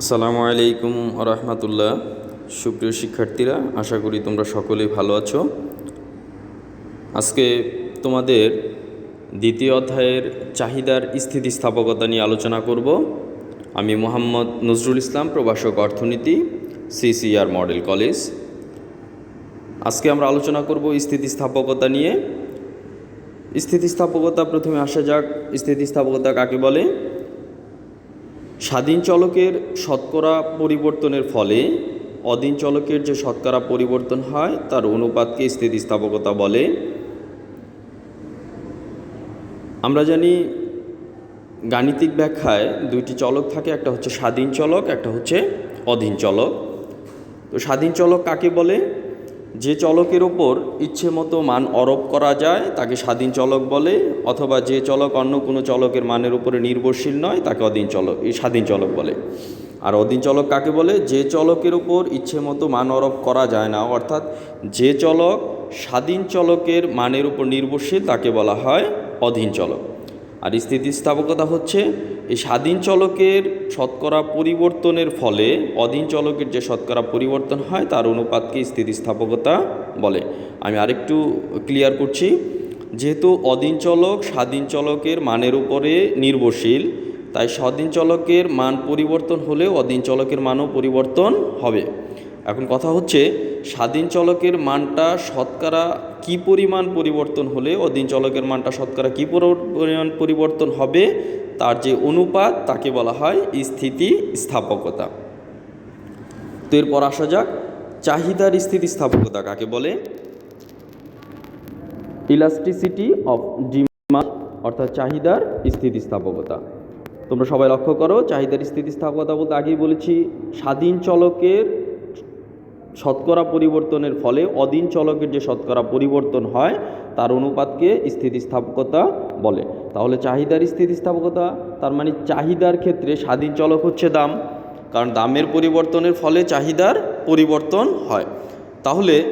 আসসালামু আলাইকুম রহমতুল্লাহ সুপ্রিয় শিক্ষার্থীরা, আশা করি তোমরা সকলেই ভালো আছো। আজকে তোমাদের দ্বিতীয় অধ্যায়ের চাহিদার স্থিতিস্থাপকতা নিয়ে আলোচনা করব। আমি মোহাম্মদ নজরুল ইসলাম, প্রভাষক অর্থনীতি, সিসিআর মডেল কলেজ। আজকে আমরা আলোচনা করব স্থিতিস্থাপকতা নিয়ে। স্থিতিস্থাপকতা প্রথমে আসা যাক। স্থিতিস্থাপকতা কাকে বলে? স্বাধীন চলকের শতকরা পরিবর্তনের ফলে অধীন চলকের যে শতকরা পরিবর্তন হয়, তার অনুপাতকে স্থিতিস্থাপকতা বলে। আমরা জানি গাণিতিক ব্যাখ্যায় দুইটি চলক থাকে, একটা হচ্ছে স্বাধীন চলক, একটা হচ্ছে অধীন চলক। তো স্বাধীন চলক কাকে বলে? যে চলকের ওপর ইচ্ছে মতো মান আরোপ করা যায়, তাকে স্বাধীন চলক বলে, অথবা যে চলক অন্য কোনো চলকের মানের উপরে নির্ভরশীল নয়, তাকে অধীন চলক, এই স্বাধীন চলক বলে। আর অধীন চলক কাকে বলে? যে চলকের ওপর ইচ্ছে মতো মান আরোপ করা যায় না, অর্থাৎ যে চলক স্বাধীন চলকের মানের উপর নির্ভরশীল, তাকে বলা হয় অধীন চলক। আর স্থিতিস্থাপকতা হচ্ছে এই স্বাধীন চলকের শতকরা পরিবর্তনের ফলে অধীন চলকের যে শতকরা পরিবর্তন হয়, তার অনুপাতকে স্থিতিস্থাপকতা বলে। আমি আরেকটু ক্লিয়ার করছি। যেহেতু অধীন চলক স্বাধীন চলকের মানের উপরে নির্ভরশীল, তাই স্বাধীন চলকের মান পরিবর্তন হলেও অধীন চলকের মানও পরিবর্তন হবে। এখন কথা হচ্ছে, স্বাধীন চলকের মানটা শতকরা কি পরিমাণ পরিবর্তন হলে অধীন চলকের মানটা শতকরা কী পরিমাণ পরিবর্তন হবে, তার যে অনুপাত তাকে বলা হয় স্থিতি স্থাপকতা। তো এরপর আসা যাক, চাহিদার স্থিতিস্থাপকতা কাকে বলে? ইলাস্টিসিটি অফ ডিমান্ড অর্থাৎ চাহিদার স্থিতিস্থাপকতা তোমরা সবাই লক্ষ্য করো, চাহিদার স্থিতিস্থাপকতা বলতে আগেই বলেছি, স্বাধীন চলকের শতকরা পরিবর্তনের ফলে অদিন চলকের যে শতকরা পরিবর্তন হয়, তার অনুপাতকে স্থিতিস্থাপকতা বলে। তাহলে চাহিদার স্থিতিস্থাপকতা, তার মানে চাহিদার ক্ষেত্রে স্বাধীন চলক হচ্ছে দাম। কারণ দামের পরিবর্তনের ফলে চাহিদার পরিবর্তন হয়। তাহলে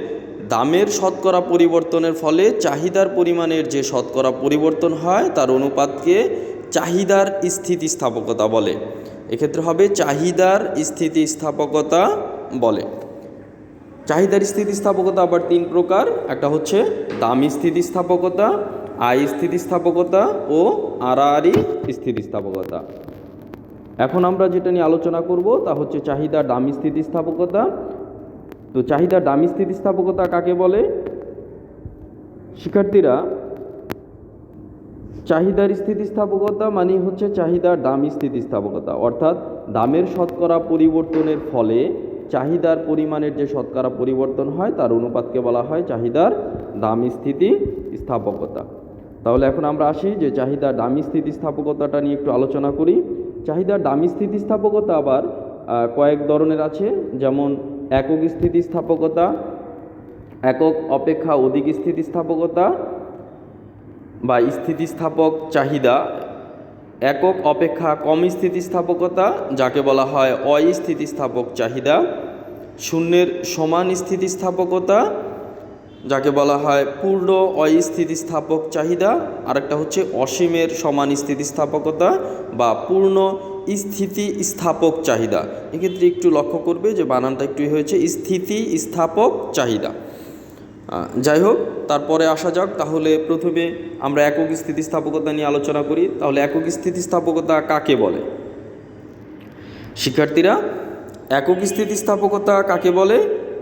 দামের শতকরা পরিবর্তনের ফলে চাহিদার পরিমাণের যে শতকরা পরিবর্তন হয়, তার অনুপাতকে চাহিদার স্থিতিস্থাপকতা বলে। এক্ষেত্রে হবে চাহিদার স্থিতিস্থাপকতা বলে। চাহিদার স্থিতিস্থাপকতা আবার তিন প্রকার। একটা হচ্ছে দামি স্থিতিস্থাপকতা, আয় স্থিতিস্থাপকতা ও আড়াআড়ি স্থিতিস্থাপকতা। এখন আমরা যেটা নিয়ে আলোচনা করব তা হচ্ছে চাহিদা দামি স্থিতিস্থাপকতা। তো চাহিদা দামি স্থিতিস্থাপকতা কাকে বলে? শিক্ষার্থীরা, চাহিদার স্থিতিস্থাপকতা মানে হচ্ছে চাহিদার দামি স্থিতিস্থাপকতা। অর্থাৎ দামের শতকরা পরিবর্তনের ফলে চাহিদার পরিমাণের যে শতকরা পরিবর্তন হয়, তার অনুপাতকে বলা হয় চাহিদার দামি স্থিতি স্থাপকতা। তাহলে এখন আমরা আসি যে চাহিদার দামি স্থিতিস্থাপকতাটা নিয়ে একটু আলোচনা করি। চাহিদার দামি স্থিতিস্থাপকতা আবার কয়েক ধরনের আছে। যেমন একক স্থিতিস্থাপকতা একক অপেক্ষা অধিক স্থিতিস্থাপকতা বা স্থিতিস্থাপক চাহিদা একক অপেক্ষা কম স্থিতিস্থাপকতা, যাকে বলা হয় অস্থিতিস্থাপক চাহিদা, শূন্যের সমান স্থিতিস্থাপকতা, যাকে বলা হয় পূর্ণ অস্থিতিস্থাপক চাহিদা, আরেকটা হচ্ছে অসীমের সমান স্থিতিস্থাপকতা বা পূর্ণ স্থিতিস্থাপক চাহিদা। এক্ষেত্রে একটু লক্ষ্য করবে যে বানানটা একটু হয়েছে স্থিতি স্থাপক চাহিদা। যাই হোক, তারপরে আসা যাক। তাহলে প্রথমে আমরা একক স্থিতিস্থাপকতা নিয়ে আলোচনা করি। তাহলে একক স্থিতিস্থাপকতা কাকে বলে? শিক্ষার্থীরা, একক স্থিতিস্থাপকতা কাকে বলে?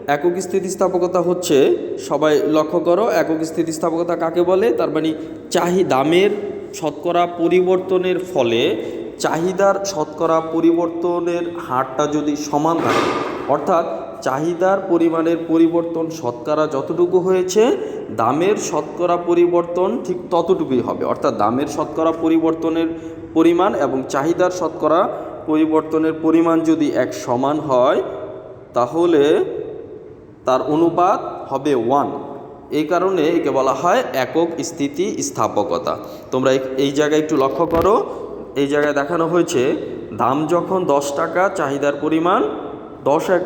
একক স্থিতিস্থাপকতা হচ্ছে, সবাই লক্ষ্য করো, একক স্থিতিস্থাপকতা কাকে বলে? তার মানে চাহি দামের শতকরা পরিবর্তনের ফলে চাহিদার শতকরা পরিবর্তনের হারটা যদি সমান থাকে, অর্থাৎ চাহিদার পরিমাণের পরিবর্তন শতকরা যতটুকু হয়েছে, দামের শতকরা পরিবর্তন ঠিক ততটুকুই হবে। অর্থাৎ দামের শতকরা পরিবর্তনের পরিমাণ এবং চাহিদার শতকরা পরিবর্তনের পরিমাণ যদি এক সমান হয়, তাহলে তার অনুপাত হবে ওয়ান। এই কারণে একে বলা হয় একক স্থিতি স্থাপকতা। তোমরা এই জায়গায় একটু লক্ষ্য করো। এই জায়গায় দেখানো হয়েছে, দাম যখন দশ টাকা, চাহিদার পরিমাণ দশ এক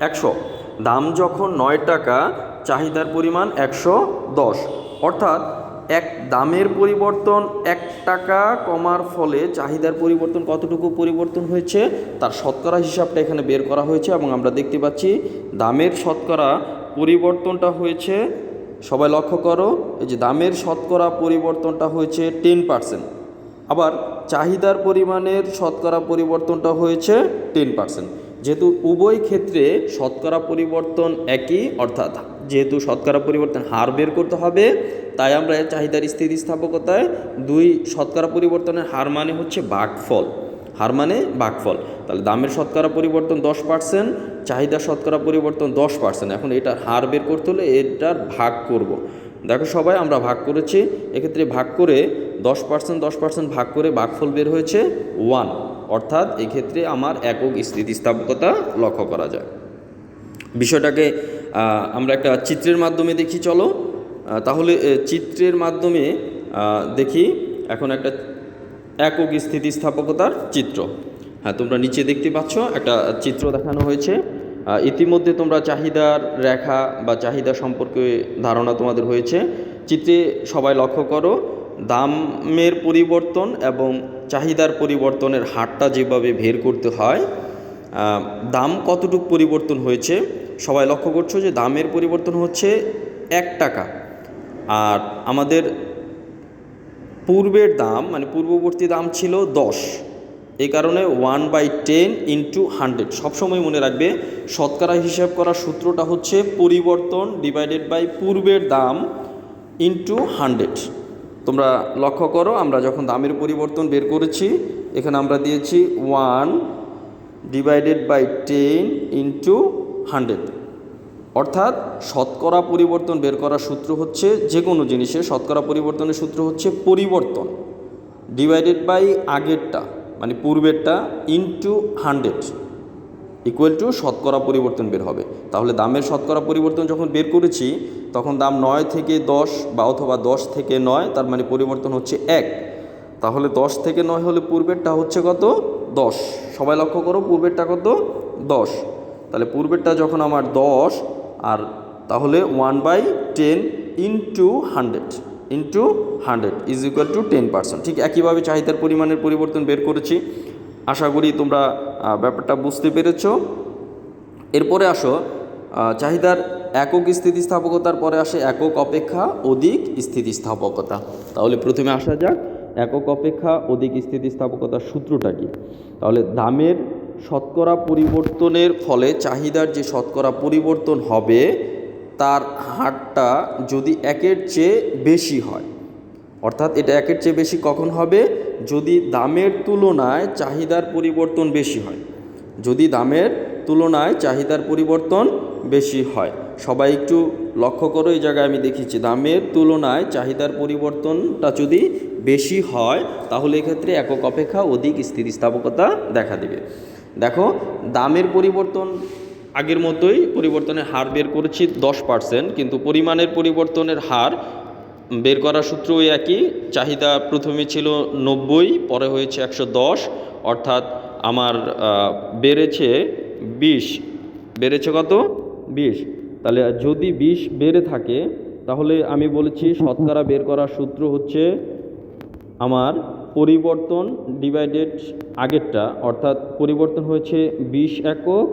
একশো। দাম যখন নয় টাকা, চাহিদার পরিমাণ একশো দশ। অর্থাৎ এক দামের পরিবর্তন এক টাকা কমার ফলে চাহিদার পরিবর্তন কতটুকু পরিবর্তন হয়েছে, তার শতকরা হিসাবটা এখানে বের করা হয়েছে এবং আমরা দেখতে পাচ্ছি দামের শতকরা পরিবর্তনটা হয়েছে, সবাই লক্ষ্য করো, এই যে দামের শতকরা পরিবর্তনটা হয়েছে টেন পার্সেন্ট। আবার চাহিদার পরিমাণের শতকরা পরিবর্তনটা হয়েছে টেন পার্সেন্ট। যেহেতু উভয় ক্ষেত্রে শতকরা পরিবর্তন একই, অর্থাৎ যেহেতু শতকরা পরিবর্তন হার বের করতে হবে, তাই আমরা চাহিদার স্থিতিস্থাপকতায় দুই শতকরা পরিবর্তনের হার মানে হচ্ছে বাঘফল হার মানে বাঘফল তাহলে দামের শতকরা পরিবর্তন দশ পার্সেন্ট চাহিদার শতকরা পরিবর্তন দশ পার্সেন্ট এখন এটার হার বের করতে হলে এটার ভাগ করব। দেখো সবাই, আমরা ভাগ করেছি। এক্ষেত্রে ভাগ করে দশ পার্সেন্ট দশ পার্সেন্ট ভাগ করে ভাগফল বের হয়েছে ওয়ান অর্থাৎ এক্ষেত্রে আমার একক স্থিতিস্থাপকতা লক্ষ্য করা যায়। বিষয়টাকে আমরা একটা চিত্রের মাধ্যমে দেখি, চলো। তাহলে চিত্রের মাধ্যমে দেখি এখন একটা একক স্থিতিস্থাপকতার চিত্র। হ্যাঁ তোমরা নিচে দেখতে পাচ্ছ, একটা চিত্র দেখানো হয়েছে। ইতিমধ্যে তোমরা চাহিদার রেখা বা চাহিদা সম্পর্কে ধারণা তোমাদের হয়েছে। চিত্রে সবাই লক্ষ্য করো, দামের পরিবর্তন এবং চাহিদার পরিবর্তনের হারটা যেভাবে বের করতে হয় দাম কতটুকু পরিবর্তন হয়েছে, সবাই লক্ষ্য করছ যে দামের পরিবর্তন হচ্ছে এক টাকা। আর আমাদের পূর্বের দাম মানে পূর্ববর্তী দাম ছিল দশ। এই কারণে one by ten into hundred সবসময় মনে রাখবে, শতকরা হিসাব করার সূত্রটা হচ্ছে পরিবর্তন ডিভাইডেড বাই পূর্বের দাম ইন্টু হান্ড্রেড তোমরা লক্ষ্য করো, আমরা যখন দামের পরিবর্তন বের করেছি, এখানে আমরা দিয়েছি one divided by ten into hundred অর্থাৎ শতকরা পরিবর্তন বের করার সূত্র হচ্ছে যে কোনো জিনিসের শতকরা পরিবর্তনের সূত্র হচ্ছে পরিবর্তন। ডিভাইডেড বাই আগেরটা মানে পূর্বেরটা ইন্টু হান্ড্রেড ইকুয়াল টু শতকরা পরিবর্তন বের হবে। তাহলে দামের শতকরা পরিবর্তন যখন বের করেছি, তখন দাম নয় থেকে দশ বা অথবা দশ থেকে নয়, তার মানে পরিবর্তন হচ্ছে এক। তাহলে দশ থেকে নয় হলে পূর্বেরটা হচ্ছে কত? দশ। সবাই লক্ষ্য করো, পূর্বেরটা কত? দশ। তাহলে পূর্বেরটা যখন আমার দশ, আর তাহলে one by ten into hundred into hundred is equal to ten percent ঠিক একইভাবে চাহিদার পরিমাণের পরিবর্তন বের করেছি। আশা করি তোমরা ব্যাপারটা বুঝতে পেরেছ। এরপরে আসো চাহিদার একক স্থিতিস্থাপকতার পরে আসে একক অপেক্ষা, অধিক স্থিতিস্থাপকতা। তাহলে প্রথমে আসা যাক, একক অপেক্ষা, অধিক স্থিতিস্থাপকতার সূত্রটা কি? তাহলে দামের শতকরা পরিবর্তনের ফলে চাহিদার যে শতকরা পরিবর্তন হবে, তার হারটা যদি একের চেয়ে বেশি হয়, অর্থাৎ এটা একের চেয়ে বেশি কখন হবে? যদি দামের তুলনায় চাহিদার পরিবর্তন বেশি হয়। যদি দামের তুলনায় চাহিদার পরিবর্তন বেশি হয়। সবাই একটু লক্ষ্য করো, এই জায়গায় আমি দেখেছি দামের তুলনায় চাহিদার পরিবর্তনটা যদি বেশি হয়, তাহলে এক্ষেত্রে একক অপেক্ষা অধিক স্থিতিস্থাপকতা দেখা দেবে। দেখো, দামের পরিবর্তন, আগের মতোই পরিবর্তনের হার বের করেছি দশ পার্সেন্ট, কিন্তু পরিমাণের পরিবর্তনের হার বের করার সূত্র ওই একই। চাহিদা প্রথমে ছিল নব্বই, পরে হয়েছে একশো দশ। অর্থাৎ আমার বেড়েছে বিশ। বেড়েছে কত? বিশ। তাহলে যদি বিশ বেড়ে থাকে, তাহলে আমি বলেছি শতকরা বের করার সূত্র হচ্ছে আমার পরিবর্তন ডিভাইডেড আগেরটা। অর্থাৎ পরিবর্তন হয়েছে বিশ একক,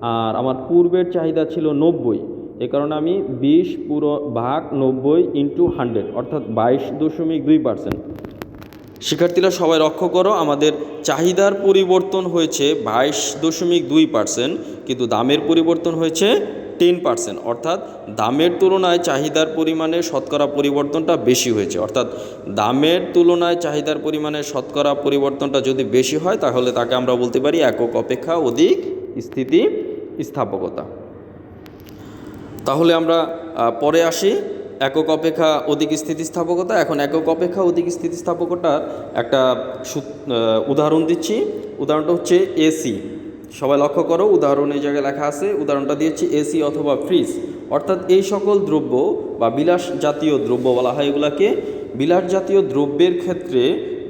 আর আমার পূর্বের চাহিদা ছিল নব্বই। এ কারণে আমি বিশ পুরো ভাগ নব্বই ইন্টু হান্ড্রেড অর্থাৎ বাইশ দশমিক দুই পার্সেন্ট শিক্ষার্থীরা সবাই লক্ষ্য করো, আমাদের চাহিদার পরিবর্তন হয়েছে বাইশ দশমিক দুই পার্সেন্ট কিন্তু দামের পরিবর্তন হয়েছে টেন পার্সেন্ট অর্থাৎ দামের তুলনায় চাহিদার পরিমাণে শতকরা পরিবর্তনটা বেশি হয়েছে। অর্থাৎ দামের তুলনায় চাহিদার পরিমাণে শতকরা পরিবর্তনটা যদি বেশি হয়, তাহলে তাকে আমরা বলতে পারি একক অপেক্ষা অধিক স্থিতি স্থাপকতা। তাহলে আমরা পরে আসি। একক অপেক্ষা অধিক স্থিতিস্থাপকতা। এখন একক অপেক্ষা অধিক স্থিতিস্থাপকতার একটা উদাহরণ দিচ্ছি। উদাহরণটা হচ্ছে এসি। সবাই লক্ষ্য করো, উদাহরণ এই জায়গায় লেখা আছে। উদাহরণটা দিয়েছি এসি অথবা ফ্রিজ। অর্থাৎ এই সকল দ্রব্য বা বিলাস জাতীয় দ্রব্য বলা হয় এগুলাকে। বিলাস জাতীয় দ্রব্যের ক্ষেত্রে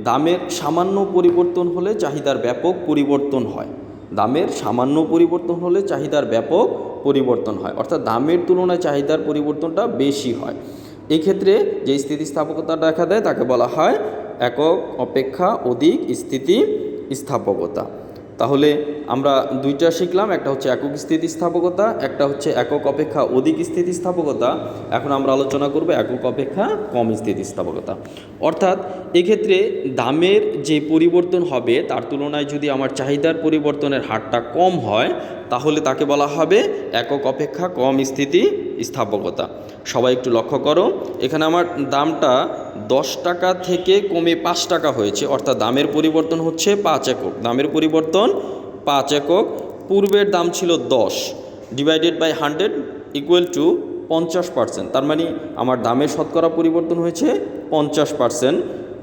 দামের সামান্য পরিবর্তন হলে চাহিদার ব্যাপক পরিবর্তন হয়। দামের সামান্য পরিবর্তন হলে চাহিদার ব্যাপক পরিবর্তন হয়। অর্থাৎ দামের তুলনায় চাহিদার পরিবর্তনটা বেশি হয়। এক্ষেত্রে ক্ষেত্রে যে স্থিতিস্থাপকতা দেখা দেয়, তাকে বলা হয় একক, অপেক্ষা, অধিক স্থিতি স্থাপকতা তাহলে আমরা দুইটা শিখলাম, একটা হচ্ছে একক স্থিতিস্থাপকতা, একটা হচ্ছে একক অপেক্ষা অধিক স্থিতিস্থাপকতা। এখন আমরা আলোচনা করব একক অপেক্ষা কম স্থিতিস্থাপকতা। অর্থাৎ এক্ষেত্রে দামের যে পরিবর্তন হবে, তার তুলনায় যদি আমার চাহিদার পরিবর্তনের হারটা কম হয়, তাহলে তাকে বলা হবে একক অপেক্ষা কম স্থিতি স্থাপকতা সবাই একটু লক্ষ্য করো, এখানে আমার দামটা দশ টাকা থেকে কমে পাঁচ টাকা হয়েছে। অর্থাৎ দামের পরিবর্তন হচ্ছে পাঁচ একক। দামের পরিবর্তন পাঁচ একক। পূর্বের দাম ছিল দশ। Divided by hundred equal to পঞ্চাশ পার্সেন্ট তার মানে আমার দামের শতকরা পরিবর্তন হয়েছে পঞ্চাশ পার্সেন্ট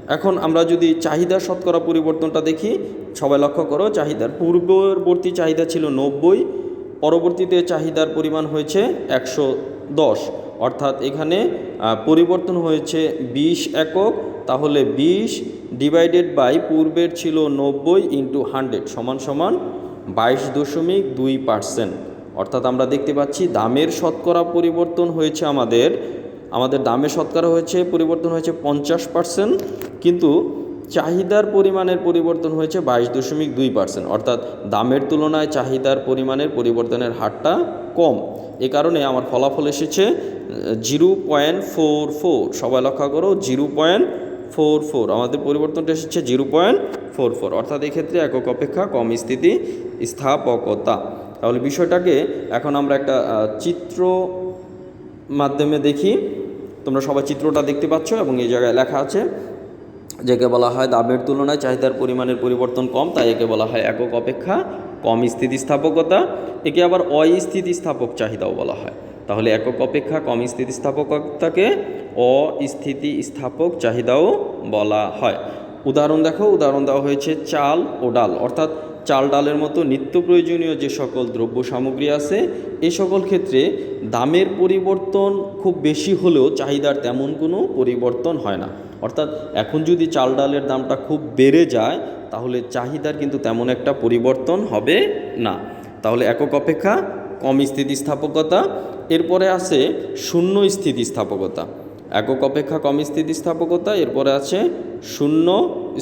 এখন আমরা যদি চাহিদার শতকরা পরিবর্তনটা দেখি, সবাই লক্ষ্য করো, চাহিদার পূর্ববর্তী চাহিদা ছিল নব্বই, পরবর্তীতে চাহিদার পরিমাণ হয়েছে একশো দশ। অর্থাৎ এখানে পরিবর্তন হয়েছে বিশ একক, তাহলে বিশ ডিভাইডেড বাই পূর্বের ছিল নব্বই ইন্টু হান্ড্রেড সমান সমান বাইশ দশমিক দুই পার্সেন্ট অর্থাৎ আমরা দেখতে পাচ্ছি দামের শতকরা পরিবর্তন হয়েছে আমাদের আমাদের দামের শতকরা হয়েছে, পরিবর্তন হয়েছে পঞ্চাশ পার্সেন্ট কিন্তু চাহিদার পরিমাণের পরিবর্তন হয়েছে বাইশ দশমিক দুই পার্সেন্ট অর্থাৎ দামের তুলনায় চাহিদার পরিমাণের পরিবর্তনের হারটা কম। এ কারণে আমার ফলাফল এসেছে জিরো পয়েন্ট ফোর ফোর, সবাই লক্ষ্য করো, জিরো পয়েন্ট ফোর ফোর, আমাদের পরিবর্তনটা এসেছে জিরো পয়েন্ট ফোর ফোর, অর্থাৎ এক্ষেত্রে একক অপেক্ষা, কম স্থিতি, স্থাপকতা। তাহলে বিষয়টাকে এখন আমরা একটা চিত্র মাধ্যমে দেখি। তোমরা সবাই চিত্রটা দেখতে পাচ্ছ এবং এই জায়গায় লেখা আছে, যাকে বলা হয় দামের তুলনায় চাহিদার পরিমাণের পরিবর্তন কম, তাই একে বলা হয় একক অপেক্ষা, কম স্থিতিস্থাপকতা একে আবার অস্থিতিস্থাপক চাহিদাও বলা হয়। তাহলে একক অপেক্ষা কম স্থিতিস্থাপকতাকে অস্থিতিস্থাপক চাহিদাও বলা হয়। উদাহরণ দেখো, উদাহরণ দেওয়া হয়েছে চাল ও ডাল। অর্থাৎ চাল ডালের মতো নিত্য প্রয়োজনীয় যে সকল দ্রব্য সামগ্রী আছে, এ সকল ক্ষেত্রে দামের পরিবর্তন খুব বেশি হলেও চাহিদার তেমন কোনো পরিবর্তন হয় না। অর্থাৎ এখন যদি চাল ডালের দামটা খুব বেড়ে যায়, তাহলে চাহিদার কিন্তু তেমন একটা পরিবর্তন হবে না। তাহলে একক অপেক্ষা কম স্থিতিস্থাপকতা এরপরে আছে শূন্য স্থিতিস্থাপকতা। একক অপেক্ষা কম স্থিতিস্থাপকতা, এরপরে আছে শূন্য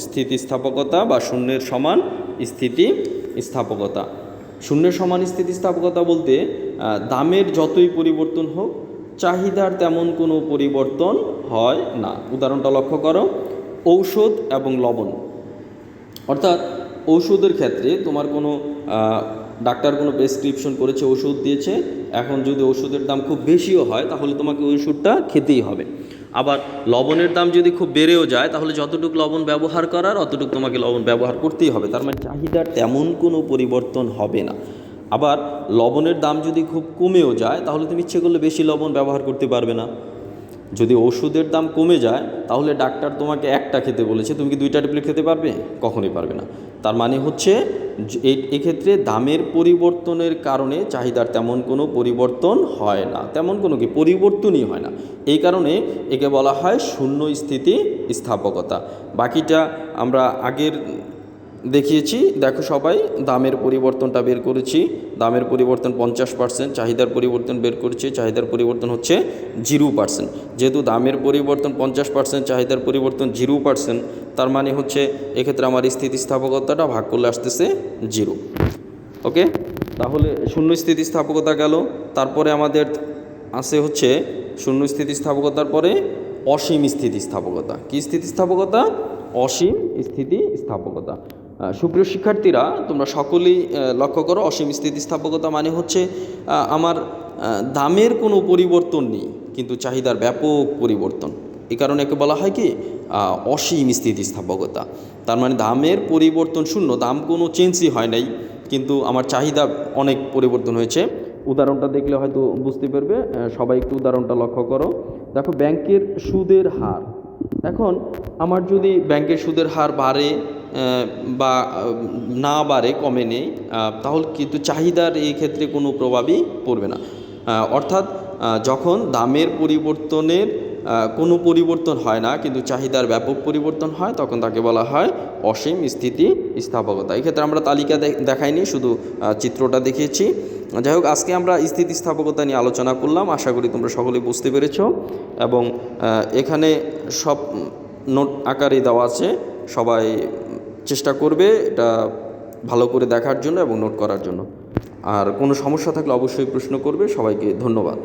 স্থিতিস্থাপকতা বা শূন্যের সমান স্থিতি স্থাপকতা শূন্যের সমান স্থিতিস্থাপকতা বলতে দামের যতই পরিবর্তন হোক, চাহিদার তেমন কোনো পরিবর্তন হয় না। উদাহরণটা লক্ষ্য করো, ঔষধ এবং লবণ। অর্থাৎ ঔষধের ক্ষেত্রে তোমার কোনো ডাক্তার কোনো প্রেসক্রিপশন করেছে, ওষুধ দিয়েছে, এখন যদি ওষুধের দাম খুব বেশিও হয়, তাহলে তোমাকে ওই ওষুধটা খেতেই হবে। আবার লবণের দাম যদি খুব বেড়েও যায়, তাহলে যতটুকু লবণ ব্যবহার করার, অতটুকু তোমাকে লবণ ব্যবহার করতেই হবে। তার মানে চাহিদার তেমন কোনো পরিবর্তন হবে না। আবার লবণের দাম যদি খুব কমেও যায়, তাহলে তুমি ইচ্ছে করলে বেশি লবণ ব্যবহার করতে পারবে না। যদি ওষুধের দাম কমে যায়, তাহলে ডাক্তার তোমাকে একটা খেতে বলেছে, তুমি কি দুইটা ট্যাবলেট খেতে পারবে? কখনোই পারবে না। তার মানে হচ্ছে এক্ষেত্রে দামের পরিবর্তনের কারণে চাহিদার তেমন কোনো পরিবর্তন হয় না। তেমন কোনো কি? পরিবর্তনই হয় না। এই কারণে একে বলা হয় শূন্য স্থিতি স্থাপকতা। বাকিটা আমরা আগের দেখিয়েছি। দেখো সবাই, দামের পরিবর্তনটা বের করেছি। দামের পরিবর্তন পঞ্চাশ পার্সেন্ট, চাহিদার পরিবর্তন বের করেছি। চাহিদার পরিবর্তন হচ্ছে জিরো পার্সেন্ট। যেহেতু দামের পরিবর্তন পঞ্চাশ পার্সেন্ট, চাহিদার পরিবর্তন জিরো পার্সেন্ট তার মানে হচ্ছে এক্ষেত্রে আমার স্থিতিস্থাপকতাটা ভাগ করলে আসতেছে জিরো। ওকে? তাহলে শূন্য স্থিতিস্থাপকতা গেল, তারপরে আমাদের আছে হচ্ছে শূন্য স্থিতিস্থাপকতার পরে অসীম স্থিতিস্থাপকতা। কি স্থিতিস্থাপকতা? অসীম স্থিতিস্থাপকতা। সুপ্রিয় শিক্ষার্থীরা, তোমরা সকলেই লক্ষ্য করো, অসীম স্থিতিস্থাপকতা মানে হচ্ছে আমার দামের কোনো পরিবর্তন নেই, কিন্তু চাহিদার ব্যাপক পরিবর্তন। এ কারণে একে বলা হয় কি অসীম স্থিতিস্থাপকতা তার মানে দামের পরিবর্তন শূন্য, দাম কোনো চেঞ্জই হয় নাই, কিন্তু আমার চাহিদা অনেক পরিবর্তন হয়েছে। উদাহরণটা দেখলে হয়তো বুঝতে পারবে সবাই একটু উদাহরণটা লক্ষ্য করো। দেখো, ব্যাংকের সুদের হার। এখন আমার যদি ব্যাংকের সুদের হার বাড়ে বা না বাড়ে, কমে নেই তাহলে কিন্তু চাহিদার এই ক্ষেত্রে কোনো প্রভাবই পড়বে না। অর্থাৎ যখন দামের পরিবর্তনের কোনো পরিবর্তন হয় না, কিন্তু চাহিদার ব্যাপক পরিবর্তন হয়, তখন তাকে বলা হয় অসীম স্থিতি স্থাপকতা। এক্ষেত্রে আমরা তালিকা দেখাইনি, শুধু চিত্রটা দেখিয়েছি। যাই হোক, আজকে আমরা স্থিতিস্থাপকতা নিয়ে আলোচনা করলাম, আশা করি তোমরা সকলেই বুঝতে পেরেছ। এবং এখানে সব নোট আকারে দেওয়া আছে, সবাই চেষ্টা করবে এটা ভালো করে দেখার জন্য এবং নোট করার জন্য। আর কোনো সমস্যা থাকলে অবশ্যই প্রশ্ন করবে, সবাইকে ধন্যবাদ।